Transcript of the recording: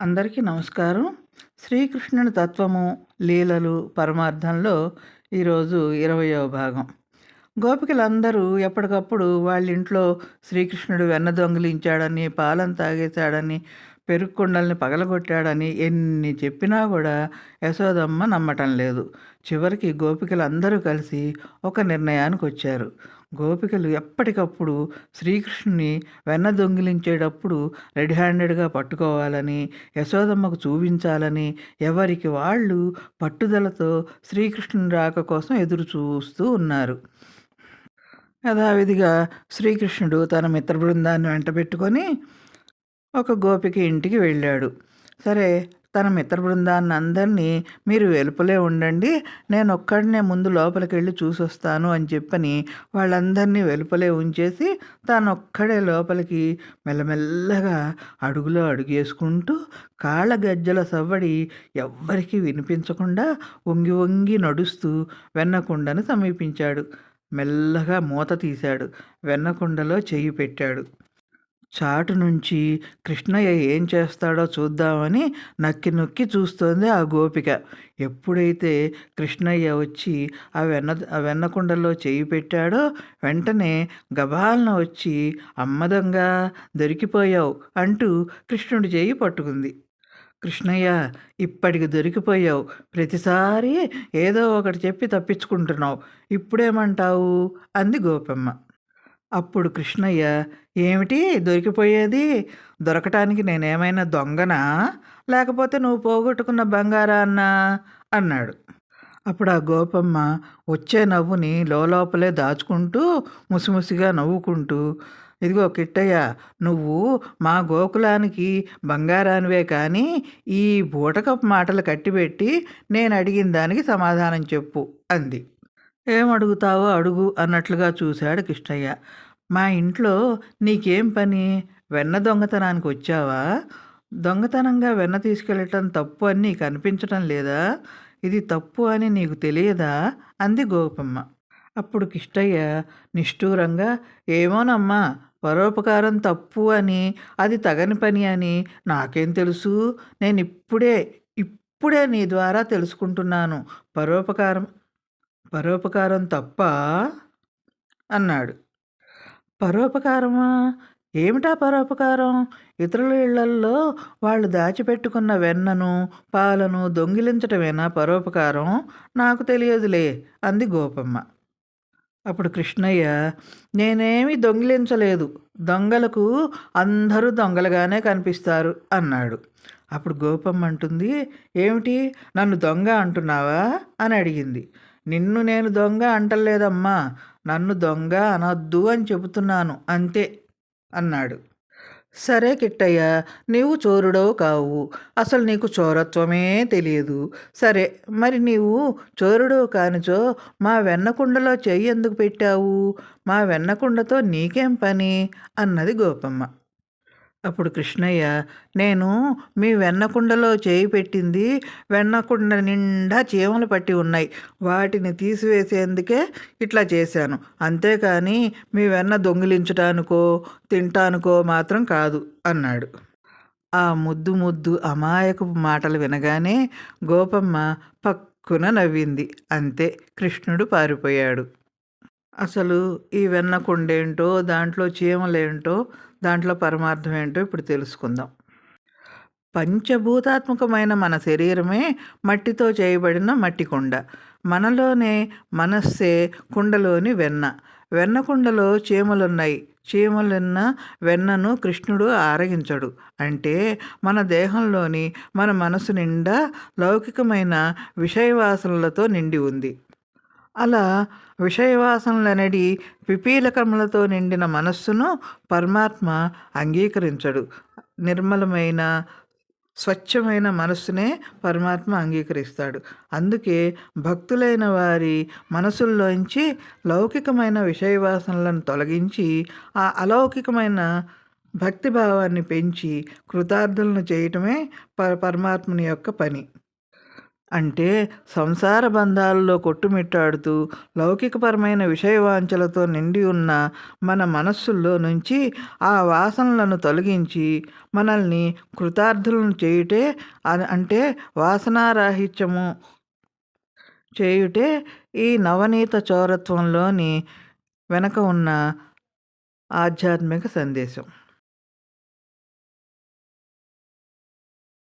అందరికీ నమస్కారం. శ్రీకృష్ణుని తత్వము లీలలు పరమార్థంలో ఈరోజు ఇరవయవ భాగం. గోపికలందరూ ఎప్పటికప్పుడు వాళ్ళ ఇంట్లో శ్రీకృష్ణుడు వెన్న దొంగిలించాడని పాలను తాగేశాడని పెరుగుకొండల్ని పగలగొట్టాడని ఎన్ని చెప్పినా కూడా యశోదమ్మ నమ్మటం లేదు. చివరికి గోపికలందరూ కలిసి ఒక నిర్ణయానికి వచ్చారు గోపికలు ఎప్పటికప్పుడు శ్రీకృష్ణుని వెన్న దొంగిలించేటప్పుడు రెడ్ హ్యాండెడ్గా పట్టుకోవాలని యశోదమ్మకు చూపించాలని ఎవరికి వాళ్ళు పట్టుదలతో శ్రీకృష్ణుని రాక కోసం ఎదురు చూస్తూ ఉన్నారు. యథావిధిగా శ్రీకృష్ణుడు తన మిత్ర బృందాన్ని వెంటబెట్టుకొని ఒక గోపిక ఇంటికి వెళ్ళాడు. సరే తన మిత్ర బృందాన్ని అందరినీ మీరు వెలుపలే ఉండండి నేను ఒక్కడనే ముందు లోపలికి వెళ్ళి చూసొస్తాను అని చెప్పని వాళ్ళందరినీ వెలుపలే ఉంచేసి తాను ఒక్కడే లోపలికి మెల్లమెల్లగా అడుగులో అడుగేసుకుంటూ కాళ్ళ గజ్జల సవ్వడి ఎవ్వరికీ వినిపించకుండా వంగి వంగి నడుస్తూ వెన్నకుండను సమీపించాడు. మెల్లగా మూత తీశాడు. వెన్నకుండలో చెయ్యి పెట్టాడు. చాటు నుంచి కృష్ణయ్య ఏం చేస్తాడో చూద్దామని నక్కి నొక్కి చూస్తోంది ఆ గోపిక. ఎప్పుడైతే కృష్ణయ్య వచ్చి ఆ వెన్న ఆ వెన్నకుండలో చేయి పెట్టాడో వెంటనే గబాలన వచ్చి అమ్మదంగా దొరికిపోయావు అంటూ కృష్ణుడి చేయి పట్టుకుంది. కృష్ణయ్య ఇప్పటికి దొరికిపోయావు. ప్రతిసారి ఏదో ఒకటి చెప్పి తప్పించుకుంటున్నావు. ఇప్పుడేమంటావు? అంది గోపమ్మ. అప్పుడు కృష్ణయ్య ఏమిటి? దొరికిపోయేది? దొరకటానికి నేనేమైనా దొంగనా? లేకపోతే నువ్వు పోగొట్టుకున్న బంగారాన్నా అన్నాడు. అప్పుడు ఆ గోపమ్మ వచ్చే నవ్వుని లోపలే దాచుకుంటూ ముసిముసిగా నవ్వుకుంటూ ఇదిగో కిట్టయ్య నువ్వు మా గోకులానికి బంగారానివే కానీ ఈ బూటకపు మాటలు కట్టిపెట్టి నేను అడిగిన దానికి సమాధానం చెప్పు అంది. ఏం అడుగుతావో అడుగు అన్నట్లుగా చూశాడు కృష్ణయ్య. మా ఇంట్లో నీకేం పని? వెన్న దొంగతనానికి వచ్చావా? దొంగతనంగా వెన్న తీసుకెళ్ళటం తప్పు అని నీకు అనిపించటం లేదా? ఇది తప్పు అని నీకు తెలియదా? అంది గోపమ్మ. అప్పుడు కిష్టయ్య నిష్ఠూరంగా ఏమోనమ్మా పరోపకారం తప్పు అని అది తగని పని అని నాకేం తెలుసు? నేను ఇప్పుడే ఇప్పుడే నీ ద్వారా తెలుసుకుంటున్నాను. పరోపకారం పరోపకారం తప్ప? అన్నాడు. పరోపకారమా? ఏమిటా పరోపకారం? ఇతరుల ఇళ్ళల్లో వాళ్ళు దాచిపెట్టుకున్న వెన్నను పాలను దొంగిలించటమేనా పరోపకారం? నాకు తెలియదులే అంది గోపమ్మ. అప్పుడు కృష్ణయ్య నేనేమి దొంగిలించలేదు. దొంగలకు అందరూ దొంగలుగానే కనిపిస్తారు అన్నాడు. అప్పుడు గోపమ్మ అంటుంది ఏమిటి? నన్ను దొంగ అంటున్నావా? అని అడిగింది. నిన్ను నేను దొంగ అంటలేదమ్మా. నన్ను దొంగ అనొద్దు అని చెబుతున్నాను అంతే అన్నాడు. సరే కిట్టయ్య నీవు చోరుడవు కావు. అసలు నీకు చోరత్వమే తెలియదు. సరే మరి నీవు చోరుడవు కానిచో మా వెన్నకుండలో చెయ్యి ఎందుకు పెట్టావు? మా వెన్నకుండతో నీకేం పని? అన్నది గోపమ్మ. అప్పుడు కృష్ణయ్య నేను మీ వెన్నకుండలో చేయి పెట్టింది వెన్నకుండ నిండా చీమలు పట్టి ఉన్నాయి. వాటిని తీసివేసేందుకే ఇట్లా చేశాను. అంతేకాని మీ వెన్న దొంగిలించటానికో తింటానికో మాత్రం కాదు అన్నాడు. ఆ ముద్దు ముద్దు అమాయకపు మాటలు వినగానే గోపమ్మ పక్కున నవ్వింది. అంతే కృష్ణుడు పారిపోయాడు. అసలు ఈ వెన్నకుండేంటో దాంట్లో చీమలేంటో దాంట్లో పరమార్థం ఏంటో ఇప్పుడు తెలుసుకుందాం. పంచభూతాత్మకమైన మన శరీరమే మట్టితో చేయబడిన మట్టి కుండ. మనలోనే మనస్సే కుండలోని వెన్న. వెన్న కుండలో చీమలున్నాయి. చీమలున్న వెన్నను కృష్ణుడు ఆరగించడు. అంటే మన దేహంలోని మన మనసు నిండా లౌకికమైన విషయవాసనలతో నిండి ఉంది. అలా విషయవాసనలనడి పిపీలకములతో నిండిన మనస్సును పరమాత్మ అంగీకరించడు. నిర్మలమైన స్వచ్ఛమైన మనస్సునే పరమాత్మ అంగీకరిస్తాడు. అందుకే భక్తులైన వారి మనసుల్లోంచి లౌకికమైన విషయవాసనలను తొలగించి ఆ అలౌకికమైన భక్తిభావాన్ని పెంచి కృతార్థులను చేయటమే ప పరమాత్మని యొక్క పని. అంటే సంసార బంధాలలో కొట్టుమిట్టాడుతూ లౌకికపరమైన విషయవాంఛలతో నిండి ఉన్న మన మనస్సుల్లో నుంచి ఆ వాసనలను తొలగించి మనల్ని కృతార్థులను చేయుటే అంటే వాసనారాహిత్యము చేయుటే ఈ నవనీత చౌరత్వంలోని వెనక ఉన్న ఆధ్యాత్మిక సందేశం.